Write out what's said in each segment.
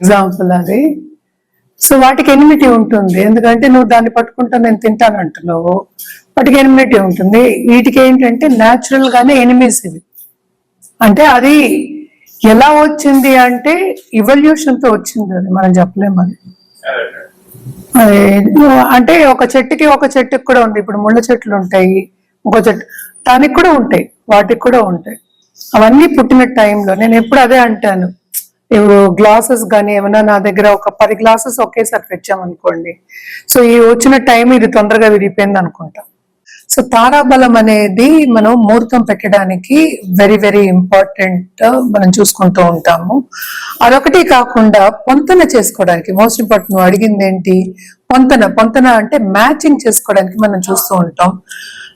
Example అది. So వాటికి enmity ఉంటుంది. ఎందుకంటే నువ్వు దాన్ని పట్టుకుంటా నేను తింటాను అంటున్నావు. వాటికి ఎనిమిటీ ఉంటుంది. వీటికి ఏంటంటే న్యాచురల్ గానే ఎనిమీస్ ఇవి. అంటే అది ఎలా వచ్చింది అంటే ఇవల్యూషన్తో వచ్చింది అది. మనం చెప్పలేము అది. అంటే ఒక చెట్టుకి ఒక చెట్టుకి కూడా ఉంది. ఇప్పుడు ముళ్ళ చెట్లు ఉంటాయి ఇంకో చెట్టు. దానికి కూడా ఉంటాయి. వాటికి కూడా ఉంటాయి. అవన్నీ పుట్టిన టైంలో నేను ఎప్పుడు అదే అంటాను. ఇప్పుడు గ్లాసెస్ కానీ ఏమైనా నా దగ్గర ఒక పది గ్లాసెస్ ఒకేసారి తెచ్చామనుకోండి. సో ఈ వచ్చిన టైం ఇది తొందరగా విరిగిపోయింది అనుకుంటా. సో తారాబలం అనేది మనం ముహూర్తం పెట్టడానికి వెరీ వెరీ ఇంపార్టెంట్ మనం చూసుకుంటూ ఉంటాము. అదొకటి కాకుండా పొంతన చేసుకోవడానికి మోస్ట్ ఇంపార్టెంట్ నువ్వు అడిగింది ఏంటి పొంతన పొంతన అంటే మ్యాచింగ్ చేసుకోవడానికి మనం చూస్తూ ఉంటాం.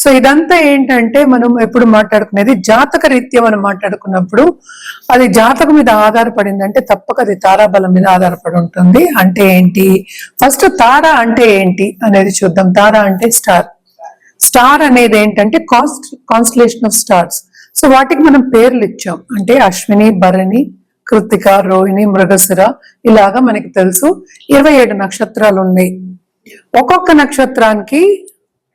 సో ఇదంతా ఏంటంటే మనం ఎప్పుడు మాట్లాడుకునేది జాతక రీత్యా మనం మాట్లాడుకున్నప్పుడు అది జాతకం మీద ఆధారపడింది అంటే తప్పక అది తారాబలం మీద ఆధారపడి ఉంటుంది. అంటే ఏంటి? ఫస్ట్ తార అంటే ఏంటి అనేది చూద్దాం. తార అంటే స్టార్. స్టార్ అనేది ఏంటంటే cast constellation of stars. So వాటికి మనం పేర్లు ఇచ్చాం. అంటే అశ్విని భరణి కృతిక రోహిణి మృగశిర ఇలాగా మనకి తెలుసు. ఇరవై ఏడు నక్షత్రాలు ఉన్నాయి ఒక్కొక్క నక్షత్రానికి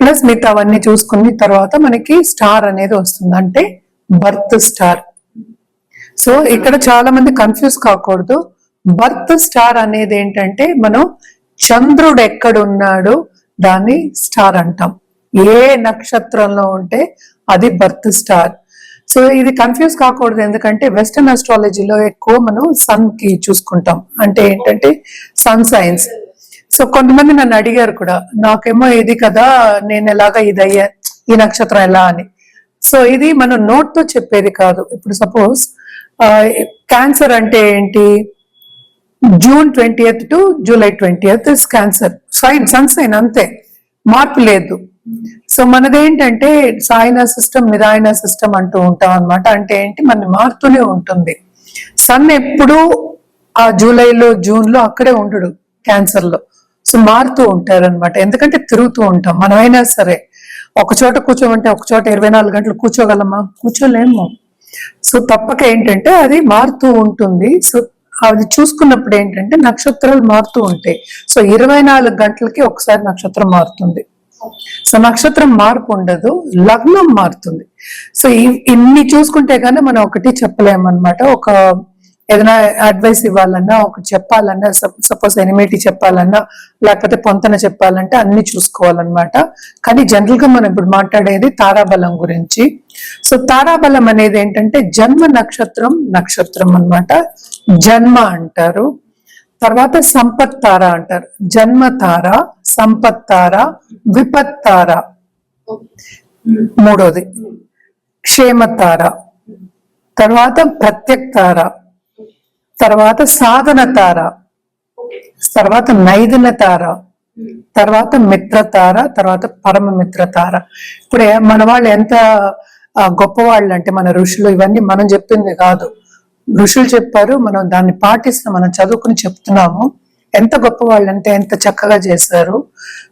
ప్లస్ మిగతా అవన్నీ చూసుకుని తర్వాత మనకి స్టార్ అనేది వస్తుంది. అంటే బర్త్ స్టార్. సో ఇక్కడ చాలా మంది కన్ఫ్యూజ్ కాకూడదు. బర్త్ స్టార్ అనేది ఏంటంటే మనం చంద్రుడు ఎక్కడున్నాడు దాన్ని స్టార్ అంటాం. ఏ నక్షత్రంలో ఉంటే అది బర్త్ స్టార్. సో ఇది కన్ఫ్యూజ్ కాకూడదు. ఎందుకంటే వెస్టర్న్ అస్ట్రాలజీలో ఎక్కువ మనం సన్కి చూసుకుంటాం. అంటే ఏంటంటే సన్ సైన్స్ సో కొంతమంది నన్ను అడిగారు కూడా నాకేమో ఇది కదా నేను ఎలాగా ఇది అయ్యా ఈ నక్షత్రం ఎలా అని. సో ఇది మనం నోట్తో చెప్పేది కాదు. ఇప్పుడు సపోజ్ క్యాన్సర్ అంటే ఏంటి? June twenty two July twenty is cancer. Sign sun sign అంతే మార్పు లేదు. సో మనదేంటంటే సాయన సిస్టమ్ నిరాయన సిస్టమ్ అంటూ ఉంటాం అన్నమాట. అంటే ఏంటి? మన మారుతూనే ఉంటుంది. సన్ ఎప్పుడూ ఆ జూలైలో జూన్లో అక్కడే ఉండడు క్యాన్సర్లో. సో మారుతూ ఉంటారు అనమాట ఎందుకంటే తిరుగుతూ ఉంటాం. మనమైనా సరే ఒక చోట కూర్చోమంటే ఒక చోట ఇరవై నాలుగు గంటలు కూర్చోగలమా? కూర్చోలేము. సో తప్పక ఏంటంటే అది మారుతూ ఉంటుంది. సో అది చూసుకున్నప్పుడు ఏంటంటే నక్షత్రాలు మారుతూ ఉంటాయి. సో ఇరవై నాలుగు గంటలకి ఒకసారి నక్షత్రం మారుతుంది. సో నక్షత్రం మార్పు ఉండదు. లగ్నం మారుతుంది. సో ఇన్ని చూసుకుంటే కానీ మనం ఒకటి చెప్పలేమన్నమాట. ఒక ఏదైనా అడ్వైస్ ఇవ్వాలన్నా ఒక చెప్పాలన్నా సపోజ్ ఎనిమిటీ చెప్పాలన్నా లేకపోతే పొంతన చెప్పాలంటే అన్ని చూసుకోవాలన్నమాట. కానీ జనరల్గా మనం ఇప్పుడు మాట్లాడేది తారాబలం గురించి. సో తారాబలం అనేది ఏంటంటే జన్మ నక్షత్రం నక్షత్రం అన్నమాట. జన్మ అంటారు. తర్వాత సంపత్ తార అంటారు. జన్మ తార సంపత్ తార విపత్ తార. మూడోది. క్షేమ తార. తర్వాత ప్రత్యక్ తార. తర్వాత సాధన తార. తర్వాత నైదన తార. తర్వాత మిత్ర తార తర్వాత పరమ మిత్ర తార. ఇప్పుడు మన వాళ్ళు ఎంత గొప్పవాళ్ళు అంటే మన ఋషులు ఇవన్నీ మనం చెప్పింది కాదు. ఋషులు చెప్పారు మనం దాన్ని పాటిస్తాం మనం చదువుకుని చెప్తున్నాము. ఎంత గొప్పవాళ్ళు అంటే ఎంత చక్కగా చేశారు.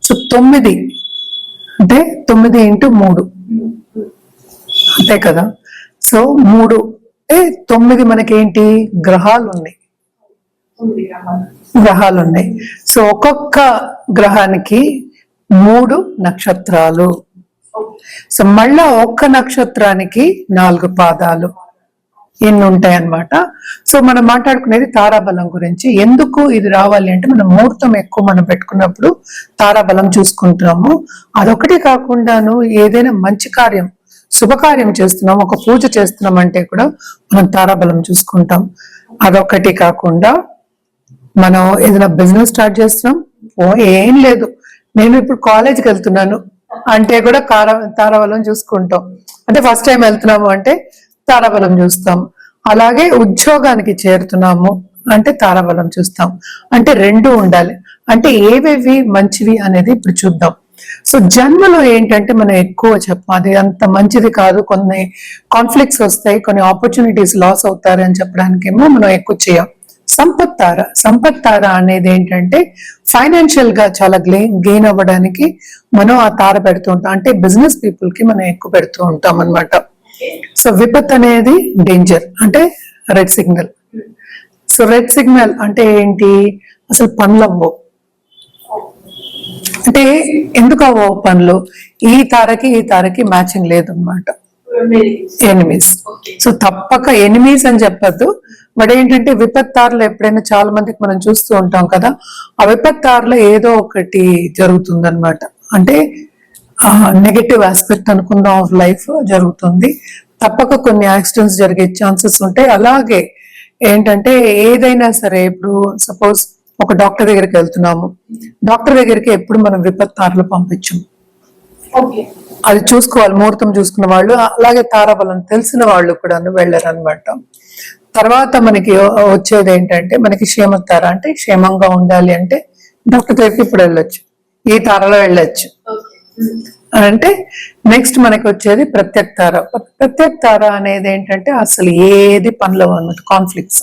సో తొమ్మిది అంటే తొమ్మిది ఇంటూ మూడు. అంతే కదా? సో మూడు. అంటే తొమ్మిది మనకేంటి? గ్రహాలు ఉన్నాయి గ్రహాలు ఉన్నాయి సో ఒక్కొక్క గ్రహానికి మూడు నక్షత్రాలు. సో మళ్ళా ఒక్క నక్షత్రానికి నాలుగు పాదాలు. ఎన్ని ఉంటాయి అన్నమాట సో మనం మాట్లాడుకునేది తారాబలం గురించి. ఎందుకు ఇది రావాలి అంటే మనం ముహూర్తం ఎక్కువ మనం పెట్టుకున్నప్పుడు తారాబలం చూసుకుంటున్నాము అదొకటి కాకుండాను ఏదైనా మంచి కార్యం శుభకార్యం చేస్తున్నాం ఒక పూజ చేస్తున్నాం అంటే కూడా మనం తారాబలం చూసుకుంటాం. అదొకటి కాకుండా మనం ఏదైనా బిజినెస్ స్టార్ట్ చేస్తున్నాం ఓ ఏం లేదు. నేను ఇప్పుడు కాలేజ్కి వెళ్తున్నాను అంటే కూడా కార తారాబలం చూసుకుంటాం. అంటే ఫస్ట్ టైం వెళ్తున్నాము అంటే తారాబలం చూస్తాం. అలాగే ఉద్యోగానికి చేరుతున్నాము అంటే తారాబలం చూస్తాం. అంటే రెండు ఉండాలి. అంటే ఏవేవి మంచివి అనేది ఇప్పుడు చూద్దాం. సో జన్మలో ఏంటంటే మనం ఎక్కువ చెప్పం. అది అంత మంచిది కాదు. కొన్ని కాన్ఫ్లిక్ట్స్ వస్తాయి. కొన్ని ఆపర్చునిటీస్ లాస్ అవుతారు అని చెప్పడానికేమో మనం ఎక్కువ చేయం. సంపత్ తార సంపత్ తార అనేది ఏంటంటే ఫైనాన్షియల్గా చాలా గెయిన్ అవ్వడానికి మనం ఆ తార పెడుతూ ఉంటాం. అంటే బిజినెస్ పీపుల్కి మనం ఎక్కువ పెడుతూ ఉంటాం అన్నమాట. సో విపత్ అనేది డేంజర్ అంటే red signal so red signal అంటే ఏంటి? అసలు పనులు అవ్వవు. అంటే ఎందుకు అవ్వవు పనులు? ఈ తారకి ఈ తారకి మ్యాచింగ్ లేదు అనమాట ఎనిమీస్ సో తప్పక ఎనిమీస్ అని చెప్పద్దు. బట్ ఏంటంటే విపత్తారులు ఎప్పుడైనా చాలా మందికి మనం చూస్తూ ఉంటాం కదా ఆ విపత్తారులో ఏదో ఒకటి జరుగుతుంది అనమాట అంటే నెగటివ్ ఆస్పెక్ట్ అనుకుందాం ఆఫ్ లైఫ్ జరుగుతుంది. తప్పక కొన్ని యాక్సిడెంట్స్ జరిగే ఛాన్సెస్ ఉంటాయి. అలాగే ఏంటంటే ఏదైనా సరే ఇప్పుడు సపోజ్ ఒక డాక్టర్ దగ్గరికి వెళ్తున్నాము. డాక్టర్ దగ్గరికి ఎప్పుడు మనం విపత్తారులు పంపించము ఓకే. అది చూసుకోవాలి ముహూర్తం చూసుకున్న వాళ్ళు అలాగే తారాబలం తెలిసిన వాళ్ళు కూడా వెళ్ళారు అనమాట తర్వాత మనకి వచ్చేది ఏంటంటే మనకి క్షేమతార అంటే క్షేమంగా ఉండాలి అంటే డాక్టర్ దగ్గరికి ఇప్పుడు వెళ్ళొచ్చు. ఈ తారలో వెళ్ళొచ్చు. అంటే నెక్స్ట్ మనకి వచ్చేది ప్రత్యక్ తార. ప్రత్యక్ తార అనేది ఏంటంటే అసలు ఏది పనులు అన్నమాట కాన్ఫ్లిక్ట్స్.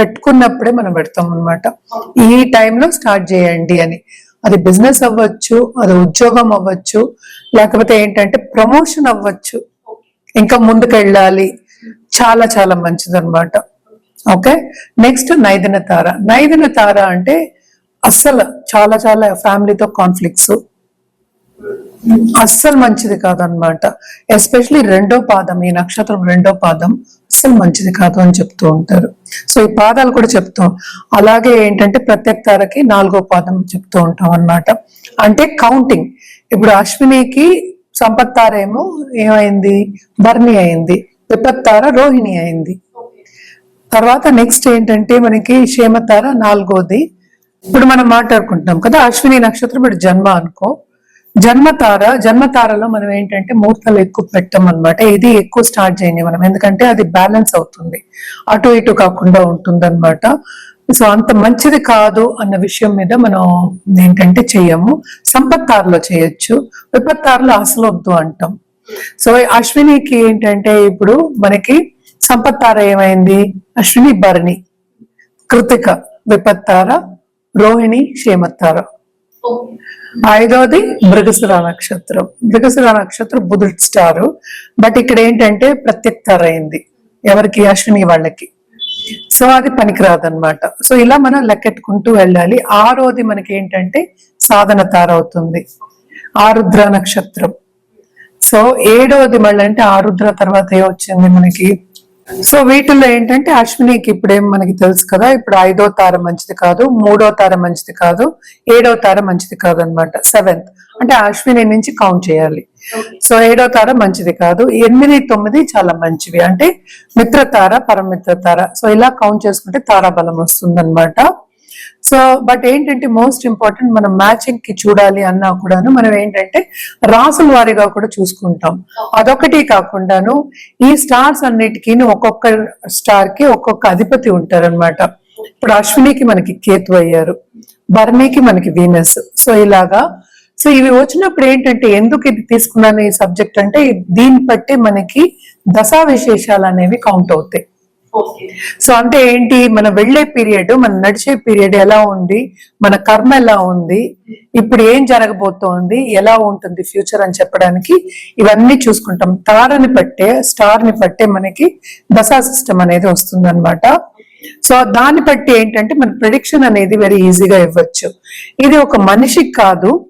పెట్టుకున్నప్పుడే మనం పెడతాం అన్నమాట. ఈ టైంలో స్టార్ట్ చేయండి అని. అది బిజినెస్ అవ్వచ్చు అది ఉద్యోగం అవ్వచ్చు లేకపోతే ఏంటంటే ప్రమోషన్ అవ్వచ్చు. ఇంకా ముందుకెళ్ళాలి. చాలా చాలా మంచిది అనమాట ఓకే నెక్స్ట్ నైదిన తార నైదిన తార అంటే అస్సలు చాలా చాలా ఫ్యామిలీతో కాన్ఫ్లిక్ట్స్ అస్సలు మంచిది కాదనమాట ఎస్పెషలీ రెండో పాదం ఈ నక్షత్రం రెండో పాదం అస్సలు మంచిది కాదు అని చెప్తూ ఉంటారు. సో ఈ పాదాలు కూడా చెప్తాం అలాగే ఏంటంటే ప్రత్యేక తారకి నాలుగో పాదం చెప్తూ ఉంటాం అన్నమాట. అంటే కౌంటింగ్ ఇప్పుడు అశ్వినికి సంపత్ తార ఏమో ఏమైంది? భర్ణి అయింది. విపత్ తార రోహిణి అయింది. తర్వాత నెక్స్ట్ ఏంటంటే మనకి క్షేమతార నాలుగోది. ఇప్పుడు మనం మాట్లాడుకుంటున్నాం కదా అశ్విని నక్షత్రం ఇప్పుడు జన్మ అనుకో. జన్మతార జన్మతారలో మనం ఏంటంటే ముహూర్తాలు ఎక్కువ పెట్టం అనమాట ఇది ఎక్కువ స్టార్ట్ చేయండి మనం. ఎందుకంటే అది బ్యాలెన్స్ అవుతుంది. అటు ఇటు కాకుండా ఉంటుంది అనమాట సో అంత మంచిది కాదు అన్న విషయం మీద మనం ఏంటంటే చెయ్యము. సంపత్తారులో చేయొచ్చు. విపత్తారులో అసలు వద్దు అంటాం. సో అశ్వినికి ఏంటంటే ఇప్పుడు మనకి సంపత్తార ఏమైంది? అశ్విని భరణి కృతిక విపత్తార రోహిణి క్షేమత్తార. ఐదవది మృగశిర నక్షత్రం. మృగశిర నక్షత్రం బుధుడు స్టార్. బట్ ఇక్కడ ఏంటంటే ప్రత్యక్తార అయింది. ఎవరికి? అశ్విని వాళ్ళకి. సో అది పనికిరాదు అనమాట సో ఇలా మనం లెక్కెట్టుకుంటూ వెళ్ళాలి. ఆరోది మనకి ఏంటంటే సాధన తార అవుతుంది ఆరుద్ర నక్షత్రం. సో ఏడవది మళ్ళీ అంటే ఆరుద్ర తర్వాత ఏ వచ్చింది మనకి? సో వీటిల్లో ఏంటంటే అశ్వినికి ఇప్పుడేం మనకి తెలుసు కదా ఇప్పుడు ఐదో తార మంచిది కాదు మూడో తార మంచిది కాదు ఏడో తార మంచిది కాదు అనమాట సెవెంత్. అంటే అశ్విని నుంచి కౌంట్ చేయాలి. సో ఏడో తార మంచిది కాదు ఎనిమిది తొమ్మిది చాలా మంచివి. అంటే మిత్రతార పరమిత్ర తార సో ఇలా కౌంట్ చేసుకుంటే తారాబలం వస్తుంది సో బట్ ఏంటంటే మోస్ట్ ఇంపార్టెంట్ మనం మ్యాచింగ్కి చూడాలి అన్నా కూడాను మనం ఏంటంటే రాసుల వారిగా కూడా చూసుకుంటాం. అదొకటి కాకుండాను ఈ స్టార్స్ అన్నిటికీ ఒక్కొక్క స్టార్కి ఒక్కొక్క అధిపతి ఉంటారన్నమాట. ఇప్పుడు అశ్వినికి మనకి కేతు అయ్యారు. భరణికి మనకి వీనస్. సో ఇలాగా. సో ఇవి వచ్చినప్పుడు ఏంటంటే ఎందుకు ఇది తీసుకున్నాను ఈ సబ్జెక్ట్ అంటే దీన్ని బట్టి మనకి దశా విశేషాలు అనేవి కౌంట్ అవుతాయి. సో అంటే ఏంటి? మన వెళ్ళే పీరియడ్ మన నడిచే పీరియడ్ ఎలా ఉంది? మన కర్మ ఎలా ఉంది? ఇప్పుడు ఏం జరగబోతోంది? ఎలా ఉంటుంది ఫ్యూచర్ అని చెప్పడానికి ఇవన్నీ చూసుకుంటాం. తారని పట్టే స్టార్ని పట్టే మనకి దశా సిస్టమ్ అనేది వస్తుంది సో దాన్ని బట్టి ఏంటంటే మన ప్రిడిక్షన్ అనేది వెరీ ఈజీగా ఇవ్వచ్చు. ఇది ఒక మనిషికి కాదు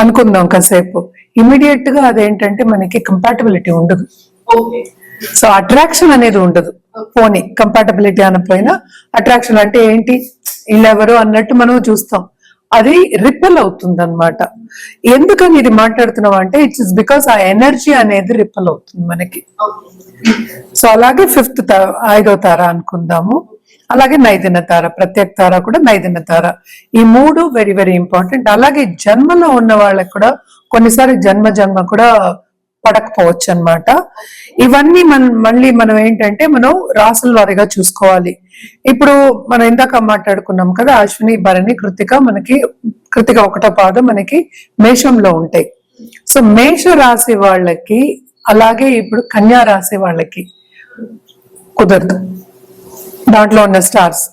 అనుకుందాం కాసేపు. ఇమీడియట్గా అదేంటంటే మనకి కంపాటబిలిటీ ఉండదు. సో అట్రాక్షన్ అనేది ఉండదు. పోనీ కంపాటబిలిటీ అనపోయినా అట్రాక్షన్ అంటే ఏంటి? వీళ్ళెవరు అన్నట్టు మనం చూస్తాం. అది రిపెల్ అవుతుంది అనమాట ఎందుకని ఇది మాట్లాడుతున్నాం అంటే ఇట్స్ ఇస్ బికాస్ ఆ ఎనర్జీ అనేది రిపెల్ అవుతుంది మనకి. సో అలాగే ఫిఫ్త్ ఐదో తార అనుకుందాము. అలాగే నైదిన తార ప్రత్యేక తార కూడా నైదిన తార. ఈ మూడు వెరీ వెరీ ఇంపార్టెంట్ అలాగే జన్మలో ఉన్న వాళ్ళకి కూడా కొన్నిసారి జన్మ జన్మ కూడా పడకపోవచ్చు అన్నమాట ఇవన్నీ మనం మళ్ళీ మనం ఏంటంటే మనం రాసుల వారిగా చూసుకోవాలి. ఇప్పుడు మనం ఇందాక మాట్లాడుకున్నాం కదా అశ్విని భరణి కృతిక మనకి కృతిక ఒకటో పాదం మనకి మేషంలో ఉంటాయి. సో మేష రాశి వాళ్ళకి అలాగే ఇప్పుడు కన్యా రాశి వాళ్ళకి కుదరదు. దాంట్లో ఉన్న స్టార్స్.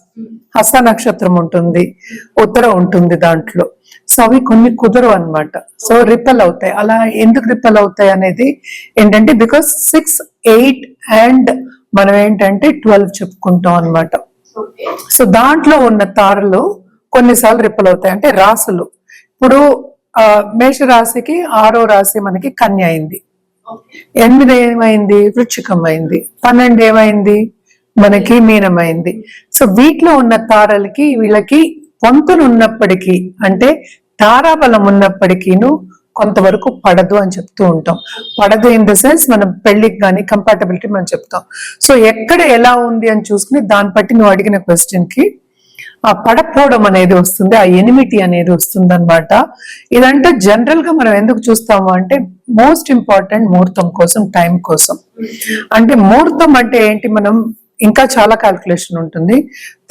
హస్త నక్షత్రం ఉంటుంది ఉత్తర ఉంటుంది దాంట్లో. సో అవి కొన్ని కుదరవు అన్నమాట. సో రిపెల్ అవుతాయి. అలా ఎందుకు రిపెల్ అవుతాయి అనేది ఏంటంటే బికాస్ సిక్స్ ఎయిట్ అండ్ మనం ఏంటంటే ట్వెల్వ్ చెప్పుకుంటాం అన్నమాట. ఓకే సో దాంట్లో ఉన్న తారలు కొన్నిసార్లు రిప్పల్ అవుతాయి. అంటే రాసులు. ఇప్పుడు ఆ, మేష రాశికి ఆరో రాశి మనకి కన్య అయింది. ఎనిమిది ఏమైంది? వృచ్చికం అయింది. పన్నెండు ఏమైంది? మనకి మీనమైంది. సో వీటిలో ఉన్న తారలకి వీళ్ళకి పొంతులు ఉన్నప్పటికీ అంటే తారాబలం ఉన్నప్పటికీను కొంతవరకు పడదు అని చెప్తూ ఉంటాం. పడదు ఇన్ ద సెన్స్ మనం పెళ్ళికి కానీ కంపాటబిలిటీ మనం చెప్తాం. సో ఎక్కడ ఎలా ఉంది అని చూసుకుని దాన్ని బట్టి నువ్వు అడిగిన క్వశ్చన్కి ఆ పడకపోవడం అనేది వస్తుంది ఆ ఎనిమిటీ అనేది వస్తుంది అనమాట ఇదంటే జనరల్గా మనం ఎందుకు చూస్తాము అంటే మోస్ట్ ఇంపార్టెంట్ ముహూర్తం కోసం టైం కోసం. అంటే ముహూర్తం అంటే ఏంటి? మనం ఇంకా చాలా క్యాల్కులేషన్ ఉంటుంది.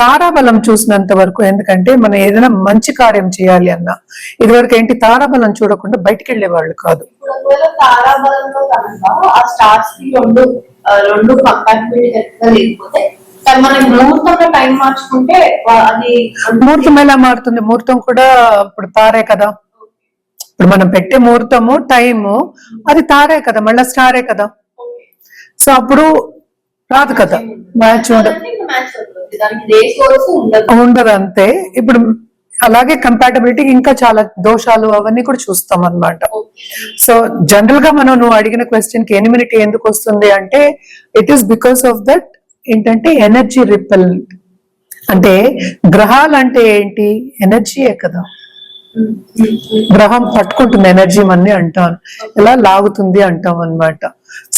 తారాబలం చూసినంత వరకు ఎందుకంటే మనం ఏదైనా మంచి కార్యం చేయాలి అన్నా ఇదివరకు ఏంటి తారాబలం చూడకుండా బయటికి వెళ్ళే వాళ్ళు కాదు. ముహూర్తం ఎలా మారుతుంది? ముహూర్తం కూడా ఇప్పుడు తారే కదా. ఇప్పుడు మనం పెట్టే ముహూర్తము టైము అది తారే కదా మళ్ళీ స్టారే కదా. సో అప్పుడు రాదు కదా. మ్యాచ్ ఉండదు. ఉండదు. ఉండదు. అంతే. ఇప్పుడు అలాగే కంపాటబిలిటీ ఇంకా చాలా దోషాలు అవన్నీ కూడా చూస్తాం అన్నమాట. సో జనరల్గా మనం నువ్వు అడిగిన క్వశ్చన్కి ఎనిమినిటీ ఎందుకు వస్తుంది అంటే it is because of that ఏంటంటే ఎనర్జీ రిపెల్ అంటే గ్రహాలు అంటే ఏంటి? ఎనర్జీయే కదా. గ్రహం పట్టుకుంటుంది ఎనర్జీ మన్ని అంటాం ఎలా లాగుతుంది అంటాం అన్నమాట.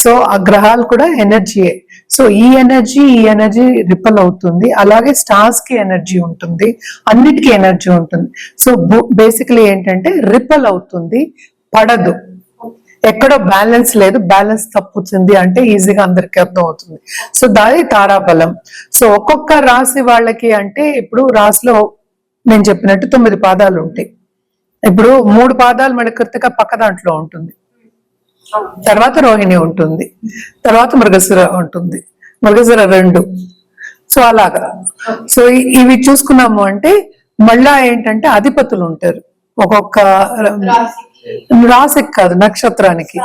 సో ఆ గ్రహాలు కూడా ఎనర్జీయే సో ఈ ఎనర్జీ ఈ ఎనర్జీ రిపల్ అవుతుంది. అలాగే స్టార్స్కి ఎనర్జీ ఉంటుంది. అన్నిటికీ ఎనర్జీ ఉంటుంది. సో బేసికలీ ఏంటంటే రిపల్ అవుతుంది. పడదు. ఎక్కడో బ్యాలెన్స్ లేదు. బ్యాలెన్స్ తప్పుతుంది అంటే ఈజీగా అందరికీ అర్థం అవుతుంది సో దాని తారాబలం. సో ఒక్కొక్క రాశి వాళ్ళకి అంటే ఇప్పుడు రాశిలో నేను చెప్పినట్టు తొమ్మిది పాదాలు ఉంటాయి. ఇప్పుడు మూడు పాదాలు మన పక్క దాంట్లో ఉంటుంది. తర్వాత రోహిణి ఉంటుంది తర్వాత మృగశిర ఉంటుంది మృగశిర రెండు. సో అలాగా. సో ఇవి చూసుకున్నాము అంటే మళ్ళా ఏంటంటే అధిపతులు ఉంటారు. ఒక్కొక్క రాశికి కాదు నక్షత్రానికి.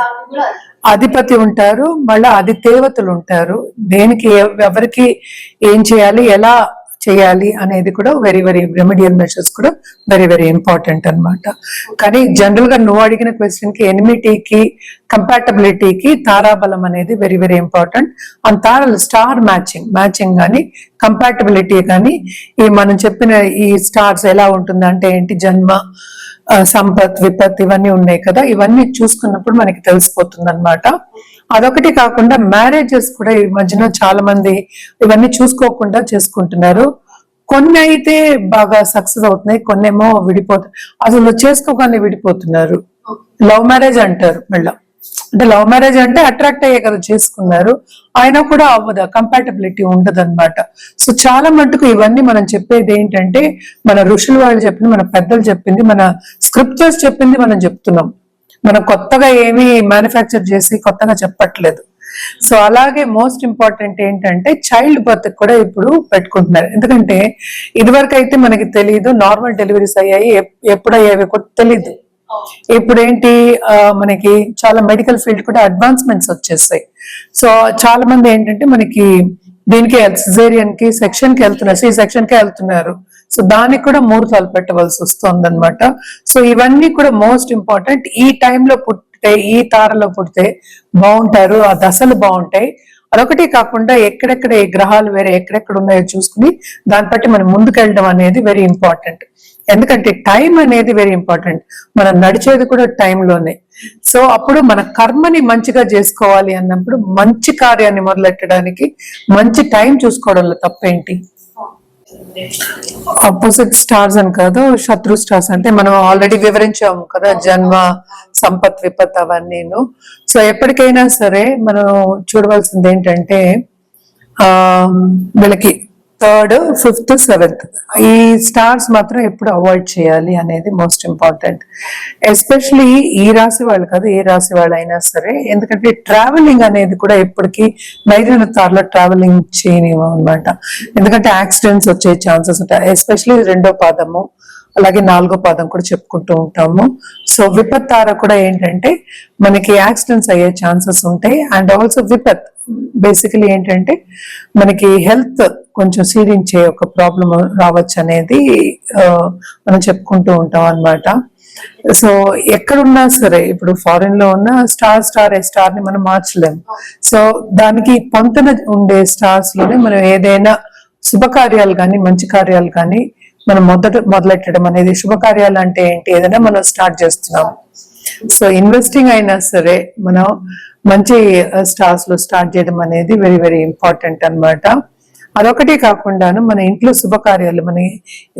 అధిపతి ఉంటారు మళ్ళా అది దేవతలు ఉంటారు. దేనికి ఎవరికి ఏం చేయాలి ఎలా చేయాలి అనేది కూడా వెరీ వెరీ రెమెడియల్ మెషర్స్ కూడా వెరీ వెరీ ఇంపార్టెంట్ అన్నమాట. కానీ జనరల్గా నువ్వు అడిగిన క్వశ్చన్కి ఎనిమిటీకి కంపాటబిలిటీకి తారాబలం అనేది వెరీ వెరీ ఇంపార్టెంట్ అండ్ తారలు స్టార్ మ్యాచింగ్ మ్యాచింగ్ కానీ కంపాటబిలిటీ కానీ ఈ మనం చెప్పిన ఈ స్టార్స్ ఎలా ఉంటుంది అంటే ఏంటి? జన్మ సంపత్ విపత్ ఇవన్నీ ఉన్నాయి కదా. ఇవన్నీ చూసుకున్నప్పుడు మనకి తెలిసిపోతుంది అనమాట అదొకటి కాకుండా మ్యారేజెస్ కూడా ఈ మధ్యన చాలా మంది ఇవన్నీ చూసుకోకుండా చేసుకుంటున్నారు. కొన్ని అయితే బాగా సక్సెస్ అవుతున్నాయి కొన్ని ఏమో విడిపోతున్నాయి అసలు చేసుకోగానే విడిపోతున్నారు. లవ్ మ్యారేజ్ అంటారు మళ్ళా. అంటే లవ్ మ్యారేజ్ అంటే అట్రాక్ట్ అయ్యే కదా చేసుకున్నారు. అయినా కూడా అవ్వదు కంపాటబిలిటీ ఉండదు అనమాట సో చాలా మటుకు ఇవన్నీ మనం చెప్పేది ఏంటంటే మన ఋషులు వాళ్ళు చెప్పింది మన పెద్దలు చెప్పింది మన స్క్రిప్చర్స్ చెప్పింది మనం చెప్తున్నాం. మనం కొత్తగా ఏమీ మ్యానుఫ్యాక్చర్ చేసి కొత్తగా చెప్పట్లేదు. సో అలాగే మోస్ట్ ఇంపార్టెంట్ ఏంటంటే చైల్డ్ బర్త్ కూడా ఇప్పుడు పెట్టుకుంటున్నారు. ఎందుకంటే ఇదివరకు అయితే మనకి తెలియదు నార్మల్ డెలివరీస్ అయ్యాయి ఎప్- ఎప్పుడు అయ్యాయి కూడా తెలియదు ఇప్పుడు ఏంటి మనకి చాలా మెడికల్ ఫీల్డ్ కూడా అడ్వాన్స్మెంట్స్ వచ్చేసాయి. సో చాలా మంది ఏంటంటే మనకి దీనికి సిజేరియన్కి సెక్షన్కి వెళ్తున్నారు. సి సెక్షన్కి వెళ్తున్నారు. సో దానికి కూడా మూడు ముహూర్తాలు పెట్టవలసి వస్తుంది అనమాట సో ఇవన్నీ కూడా మోస్ట్ ఇంపార్టెంట్. ఈ టైంలో పుట్టితే ఈ తారలో పుడితే బాగుంటారు ఆ దశలు బాగుంటాయి. అదొకటి కాకుండా ఎక్కడెక్కడ ఈ గ్రహాలు వేరే ఎక్కడెక్కడ ఉన్నాయో చూసుకుని దాన్ని బట్టి మనం ముందుకెళ్ళడం అనేది వెరీ ఇంపార్టెంట్. ఎందుకంటే టైం అనేది వెరీ ఇంపార్టెంట్. మనం నడిచేది కూడా టైంలోనే. సో అప్పుడు మన కర్మని మంచిగా చేసుకోవాలి అన్నప్పుడు మంచి కార్యాన్ని మొదలెట్టడానికి మంచి టైం చూసుకోవడంలో తప్పేంటి? ఆపోజిట్ స్టార్స్ అని కాదు శత్రు స్టార్స్ అంటే మనం ఆల్రెడీ వివరించాము కదా జన్మ సంపత్ విపత్ అవన్నీను. సో ఎప్పటికైనా సరే మనం చూడవలసింది ఏంటంటే ఆ వీళ్ళకి థర్డ్ ఫిఫ్త్ సెవెంత్. ఈ స్టార్స్ మాత్రం ఎప్పుడు అవాయిడ్ చేయాలి అనేది మోస్ట్ ఇంపార్టెంట్. ఎస్పెషలీ ఈ రాశి వాళ్ళు కాదు ఏ రాశి వాళ్ళు అయినా సరే ఎందుకంటే ట్రావెలింగ్ అనేది కూడా ఎప్పటికీ నైరుణ తారులో ట్రావెలింగ్ చేయనివ్వం అనమాట ఎందుకంటే యాక్సిడెంట్స్ వచ్చే ఛాన్సెస్ ఉంటాయి ఎస్పెషలీ రెండో పాదము. అలాగే నాలుగో పాదం కూడా చెప్పుకుంటూ ఉంటాము. సో విపత్ తార కూడా ఏంటంటే మనకి యాక్సిడెంట్స్ అయ్యే ఛాన్సెస్ ఉంటాయి. అండ్ ఆల్సో విపత్ బేసికలీ ఏంటంటే మనకి హెల్త్ కొంచెం సీరించే ఒక ప్రాబ్లం రావచ్చు అనేది మనం చెప్పుకుంటూ ఉంటాం అన్నమాట. సో ఎక్కడున్నా సరే ఇప్పుడు ఫారిన్లో ఉన్న స్టార్ స్టార్ ఏ స్టార్ని మనం మార్చలేము సో దానికి పొంతన ఉండే స్టార్స్లోనే మనం ఏదైనా శుభకార్యాలు కానీ మంచి కార్యాలు కానీ మనం మొదట మొదలెట్టడం అనేది శుభకార్యాలు అంటే ఏంటి? ఏదైనా మనం స్టార్ట్ చేస్తున్నాం సో ఇన్వెస్టింగ్ అయినా సరే మనం మంచి స్టార్స్లో స్టార్ట్ చేయడం అనేది వెరీ వెరీ ఇంపార్టెంట్ అన్నమాట. అదొకటి కాకుండాను మన ఇంట్లో శుభకార్యాలు మన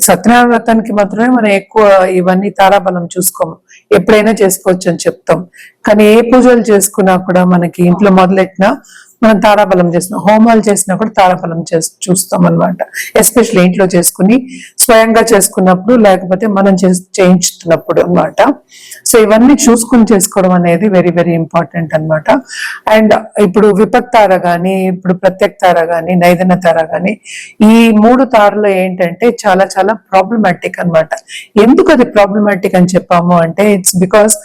సత్యనారాయణ వ్రతానికి మాత్రమే మనం ఎక్కువ ఇవన్నీ తారాబలం చూసుకోము. ఎప్పుడైనా చేసుకోవచ్చు అని చెప్తాం. కానీ ఏ పూజలు చేసుకున్నా కూడా మనకి ఇంట్లో మొదలెట్టినా మనం తారాబలం చేస్తున్నాం. హోమాలు చేసినా కూడా తారాబలం చేసి చూస్తాం అనమాట ఎస్పెషల్లీ ఇంట్లో చేసుకుని స్వయంగా చేసుకున్నప్పుడు లేకపోతే మనం చేయించుతున్నప్పుడు అన్నమాట. సో ఇవన్నీ చూసుకుని చేసుకోవడం అనేది వెరీ వెరీ ఇంపార్టెంట్ అన్నమాట. అండ్ ఇప్పుడు విపత్ కానీ ఇప్పుడు ప్రత్యేక తార కానీ నైదన తార గాని ఈ మూడు తారలు ఏంటంటే చాలా చాలా ప్రాబ్లమాటిక్ అన్నమాట. ఎందుకు అది ప్రాబ్లమాటిక్ అని చెప్పాము అంటే ఇట్స్ బికాస్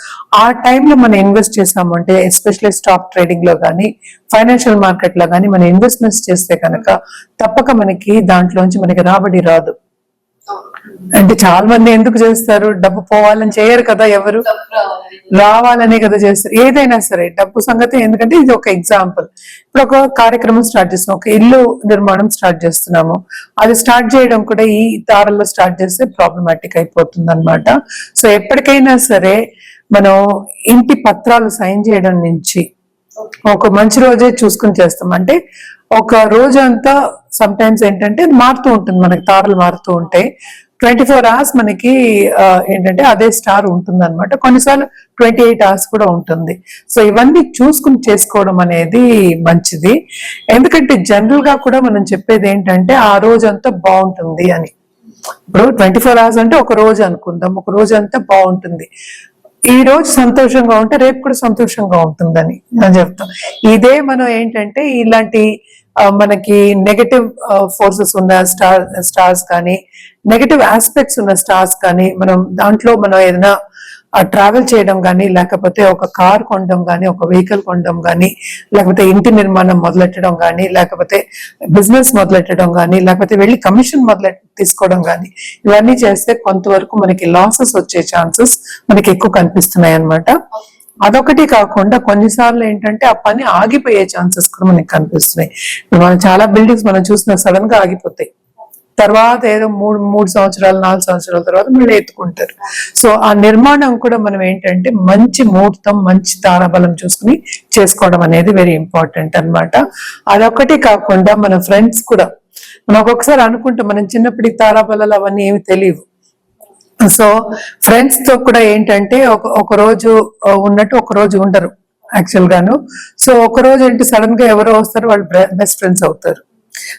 ఆ టైంలో మనం ఇన్వెస్ట్ చేసాము అంటే ఎస్పెషల్లీ స్టాక్ ట్రేడింగ్లో కానీ ఫైనాన్షియల్ మార్కెట్లో కానీ మనం ఇన్వెస్ట్మెంట్స్ చేస్తే కనుక తప్పక మనకి దాంట్లోంచి మనకి రాబడి రాదు. అంటే చాలా మంది ఎందుకు చేస్తారు? డబ్బు పోవాలని చేయరు కదా ఎవరు? రావాలనే కదా చేస్తారు. ఏదైనా సరే డబ్బు సంగతి ఎందుకంటే ఇది ఒక ఎగ్జాంపుల్. ఇప్పుడు ఒక కార్యక్రమం స్టార్ట్ చేస్తున్నాం. ఒక ఇల్లు నిర్మాణం స్టార్ట్ చేస్తున్నాము. అది స్టార్ట్ చేయడం కూడా ఈ దారుల్లో స్టార్ట్ చేస్తే ప్రాబ్లమాటిక్ అయిపోతుంది అనమాట సో ఎప్పటికైనా సరే మనం ఇంటి పత్రాలు సైన్ చేయడం నుంచి ఒక మంచి రోజే చూసుకుని చేస్తాం. అంటే ఒక రోజు అంతా సమ్ టైమ్స్ ఏంటంటే మారుతూ ఉంటుంది. మనకి తారలు మారుతూ ఉంటాయి. ట్వంటీ ఫోర్ అవర్స్ మనకి ఏంటంటే అదే స్టార్ ఉంటుంది అనమాట కొన్నిసార్లు ట్వంటీ ఎయిట్ అవర్స్ కూడా ఉంటుంది. సో ఇవన్నీ చూసుకుని చేసుకోవడం అనేది మంచిది. ఎందుకంటే జనరల్గా కూడా మనం చెప్పేది ఏంటంటే ఆ రోజు అంతా బాగుంటుంది అని. ఇప్పుడు ట్వంటీ ఫోర్ అవర్స్ అంటే ఒక రోజు అనుకుందాం. ఒక రోజు అంతా బాగుంటుంది. ఈ రోజు సంతోషంగా ఉంటే రేపు కూడా సంతోషంగా ఉంటుందని నేను చెప్తాను. ఇదే మనం ఏంటంటే ఇలాంటి మనకి నెగటివ్ ఫోర్సెస్ ఉన్న స్టార్ స్టార్స్ కానీ నెగటివ్ ఆస్పెక్ట్స్ ఉన్న స్టార్స్ కానీ మనం దాంట్లో మనం ఏదైనా ట్రావెల్ చేయడం కానీ లేకపోతే ఒక కార్ కొనడం కానీ ఒక వెహికల్ కొనడం కానీ లేకపోతే ఇంటి నిర్మాణం మొదలెట్టడం కానీ లేకపోతే బిజినెస్ మొదలెట్టడం కానీ లేకపోతే వెళ్ళి కమిషన్ మొదలె తీసుకోవడం కానీ ఇవన్నీ చేస్తే కొంతవరకు మనకి లాసెస్ వచ్చే ఛాన్సెస్ మనకి ఎక్కువ కనిపిస్తున్నాయి అన్నమాట అదొకటి కాకుండా కొన్నిసార్లు ఏంటంటే ఆ పని ఆగిపోయే ఛాన్సెస్ కూడా మనకి కనిపిస్తున్నాయి. మనం చాలా బిల్డింగ్స్ మనం చూసిన సడన్గా ఆగిపోతాయి. తర్వాత ఏదో మూడు మూడు సంవత్సరాలు నాలుగు సంవత్సరాల తర్వాత మళ్ళీ ఎత్తుకుంటారు. సో ఆ నిర్మాణం కూడా మనం ఏంటంటే మంచి ముహూర్తం మంచి తారాబలం చూసుకుని చేసుకోవడం అనేది వెరీ ఇంపార్టెంట్ అన్నమాట. అదొకటి కాకుండా మన ఫ్రెండ్స్ కూడా మనం ఒక్కొక్కసారి అనుకుంటాం మనం చిన్నప్పటికి తారాబలాలు అవన్నీ ఏమి తెలియవు. సో ఫ్రెండ్స్తో కూడా ఏంటంటే ఒక ఒక రోజు ఉన్నట్టు ఒక రోజు ఉండరు యాక్చువల్ గాను. సో ఒక రోజు ఏంటి సడన్గా ఎవరో వస్తారు వాళ్ళు బెస్ట్ ఫ్రెండ్స్ అవుతారు.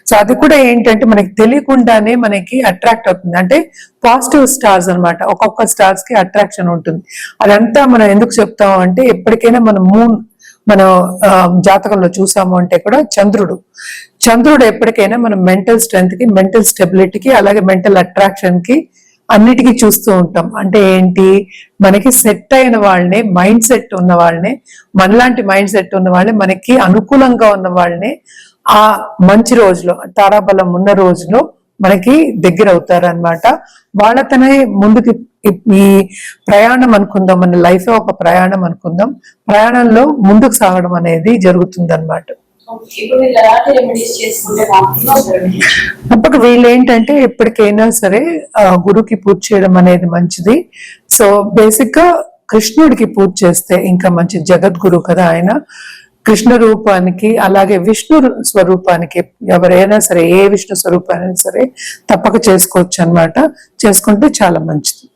సో అది కూడా ఏంటంటే మనకి తెలియకుండానే మనకి అట్రాక్ట్ అవుతుంది. అంటే పాజిటివ్ స్టార్స్ అన్నమాట ఒక్కొక్క స్టార్స్కి అట్రాక్షన్ ఉంటుంది. అదంతా మనం ఎందుకు చెప్తాం అంటే ఎప్పటికైనా మన మూన్ మన జాతకంలో చూసాము అంటే కూడా చంద్రుడు. చంద్రుడు ఎప్పటికైనా మన మెంటల్ స్ట్రెంత్కి మెంటల్ స్టెబిలిటీకి అలాగే మెంటల్ అట్రాక్షన్కి అన్నిటికీ చూస్తూ ఉంటాం. అంటే ఏంటి? మనకి సెట్ అయిన వాళ్ళనే మైండ్ సెట్ ఉన్న వాళ్ళనే మనలాంటి మైండ్ సెట్ ఉన్న వాళ్ళే మనకి అనుకూలంగా ఉన్న వాళ్ళనే ఆ మంచి రోజులో తారాబలం ఉన్న రోజులో మనకి దగ్గర అవుతారు అనమాట వాళ్ళతోనే ముందుకి ఈ- ప్రయాణం అనుకుందాం. మన లైఫ్ ఒక ప్రయాణం అనుకుందాం. ప్రయాణంలో ముందుకు సాగడం అనేది జరుగుతుంది అనమాట వీళ్ళు తప్పక ఏంటంటే ఎప్పటికైనా సరే గురుకి పూజ చేయడం అనేది మంచిది. సో బేసిక్గా కృష్ణుడికి పూజ చేస్తే ఇంకా మంచి జగద్గురు కదా ఆయన. కృష్ణ రూపానికి అలాగే విష్ణు స్వరూపానికి ఎవరైనా సరే ఏ విష్ణు స్వరూపాన్ని సరే తప్పక చేసుకోవచ్చు అన్నమాట చేసుకుంటే చాలా మంచిది.